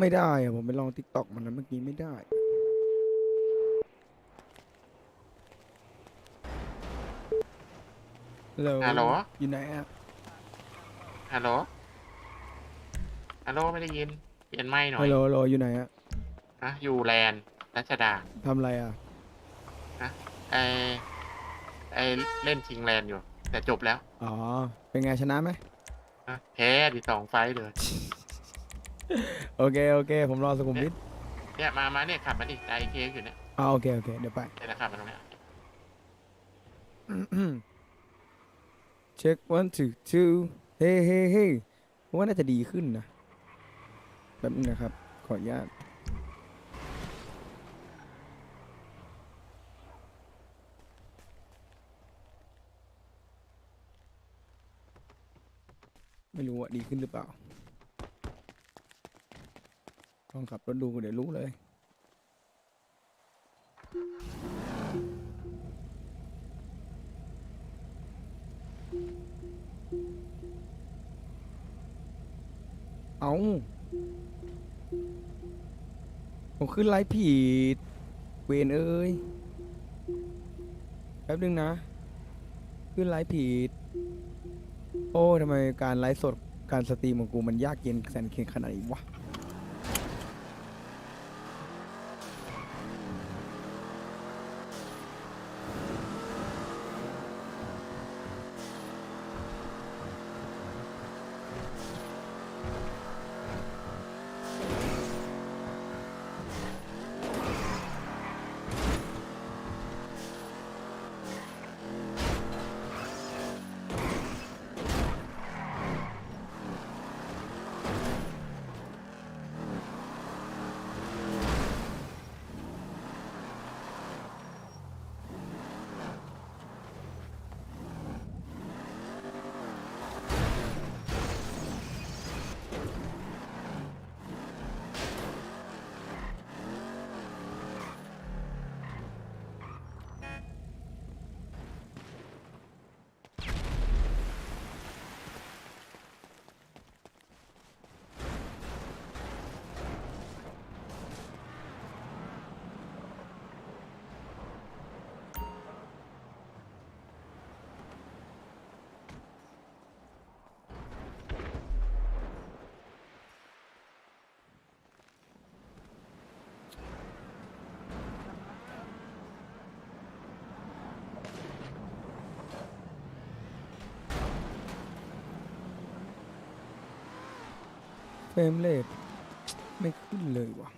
ไม่ได้อะผมไปลองทิกตอกมันนะเมื่อกี้ไม่ได้ ฮัลโหลฮัลโหล อยู่ไหนอะฮัลโหล ฮัลโหลไม่ได้ยิน เปลี่ยนไม้หน่อฮัยลโหลฮัลโหลอยู่ไหนอะนะอยู่แลนด์รัชดาทำอะไรอะไอไอเล่นชิงแลนด์อยู่ แต่จบแล้ว อ๋อ เป็นไงชนะไหมนะแพ้ดิสองไฟต์เลย โอเคโอเค ผมรอสุขุมวิทเนี่ยมามาเนี่ยขับมาดิไอเคอยู่เนี่ยอ๋อโอเคโอเคเดี๋ยวไปเนี่ยนะขับมาตรงเนี้ย เช็ค one two two เฮ้เฮ้เฮ้ผมว่าน่าจะดีขึ้นนะแป๊บนึงนะครับ ขออนุญาตไม่รู้ว่าดีขึ้นหรือเปล่า ลองขับรถดูเดี๋ยวรู้เลย เอาผมขึ้นไลฟ์ผิดเวนเอ้ย แป๊บนึงนะ ขึ้นไลฟ์ผิด โอ้ทำไมการไลฟ์สดการสตรีมของกูมันยากเย็นแสนเข็ญขนาดนี้วะ เฟรมเรทไม่ขึ้นเลยว่ะ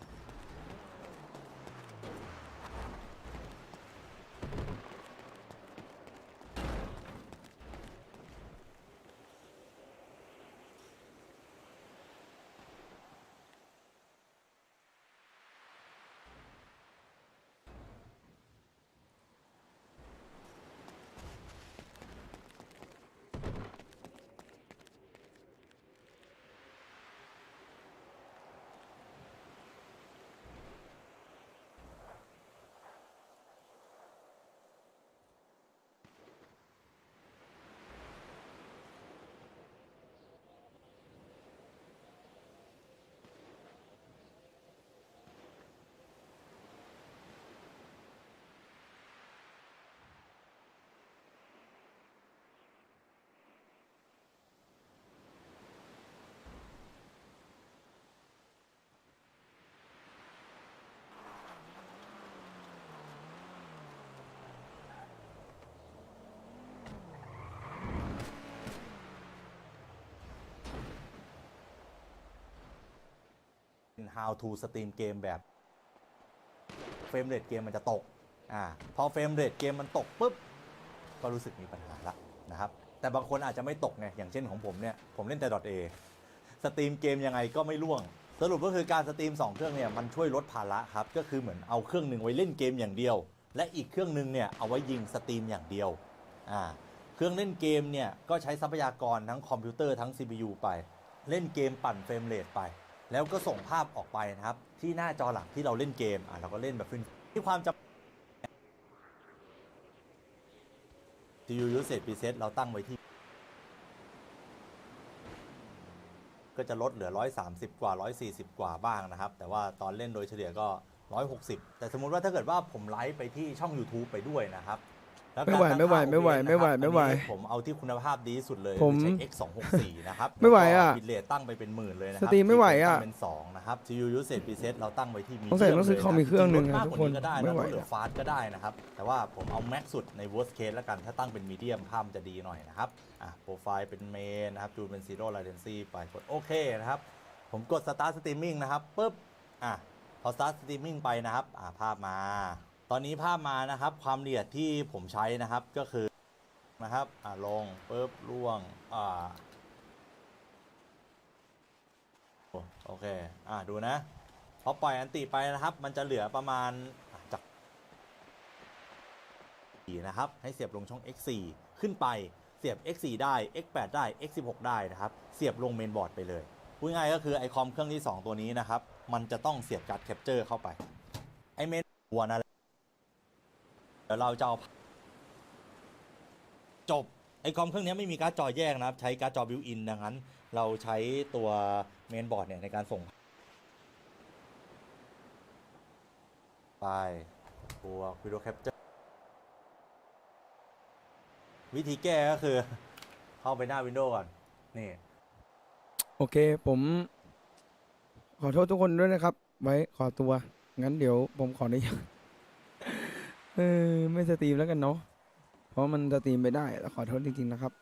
how to สตรีมเกมแบบเฟรมเรทเกมมันจะตกอ่าพอเฟรมเรทเกมมันตกปุ๊บก็รู้สึกมีปัญหาละนะครับแต่บางคนอาจจะไม่ตกไงอย่างเช่นของผมเนี่ยผมเล่นแต่ .a สตรีมเกมยังไงก็ไม่ล่วง สรุปก็คือการสตรีม 2 เครื่องเนี่ยมันช่วยลดภาระครับก็คือเหมือนเอาเครื่องหนึ่งไว้เล่นเกมอย่างเดียว และอีกเครื่องหนึ่งเนี่ยเอาไว้ยิงสตรีมอย่างเดียวอ่าเครื่องเล่นเกมเนี่ยก็ใช้ทรัพยากรทั้งคอมพิวเตอร์ทั้ง CPU ไป เล่นเกมปั่นเฟรมเรทไป แล้วก็ส่งภาพออกไปนะครับ ที่หน้าจอหลักที่เราเล่นเกมอะเราก็เล่นแบบฟินที่ความจำ CPU usage preset เราตั้งไว้ที่ก็ก็จะลดเหลือ 130 กว่า 140 กว่าบ้างนะครับ แต่ว่าตอนเล่นโดยเฉลี่ยก็ 160 แต่สมมุติว่าถ้าเกิดว่าผมไลฟ์ไปที่ช่อง YouTube ไปด้วยนะครับ แล้วไม่ไหวการตั้งไม่ไหวค่า ไม่ไหว OBS ไม่ไหวนะครับไม่ไหวอันนี้ผมเอาที่คุณภาพดีที่สุดเลยผมคือใช้ X 2 6 4นะครับไม่ไหวอะบิตเรทตั้งไปเป็นหมื่นเลยนะครัสตรีมไม่ไหวอะตั้งเป็น2นะครับ CPU usage preset เราตั้งไว้ที่มีสงสัยต้องซื้อคอมอีกเครื่องหนึ่งลดนะมากทุกกว่าคนนี้ก็ได้ไม่นะไหวลดเหลืออะฟาสก็ได้นะครับ แต่ว่าผมเอาแม็กสุดใน worst case แล้วกันถ้าตั้งเป็นมีเดียมภาพมันจะดีหน่อยนะครับอะโปรไฟล์เป็นเมนนะครับจูนเป็น zero latency ไปกดโอเคนะครับ ผมกด start streaming นะครับปุ๊บอะพอ start streaming ไปนะครับอะภาพมา ตอนนี้ภาพมานะครับความละเอียดที่ผมใช้นะครับก็คือนะครับอะลงปุ๊บล่วงอ่าโอเคอะดูนะพอปล่อยอันติไปนะครับ มันจะเหลือประมาณจากนะครับให้เสียบลงช่อง X4 ขึ้นไปเสียบ X4 ได้ X8 ได้ X16 ได้นะครับเสียบลงเมนบอร์ดไปเลยพูดง่ายก็คือไอคอมเครื่องที่ 2 ตัวนี้นะครับ มันจะต้องเสียบการ์ดแคปเจอร์เข้าไป ไอเมนหัวนั่นะ ดี๋ยวเราจะเอาจบไอคอมเครื่องนี้ไม่มีการ์ดจอแยกนะครับ ใช้การ์ดจอบิวอินดังนั้น เราใช้ตัวเมนบอร์ดเนี่ยในการส่งไปตัววิดีโอแคปเจอร์วิธีแก้ก็คือ เข้าไปหน้าวินโดว์ก่อน นี่ โอเคผม ขอโทษทุกคนด้วยนะครับ ไว้ขอตัว งั้นเดี๋ยวผมขออนุญาต ออไม่สตรีมแล้วกันเนาะเพราะมันสตรีมไปได้แล้วขอโทษจริงๆนะครับ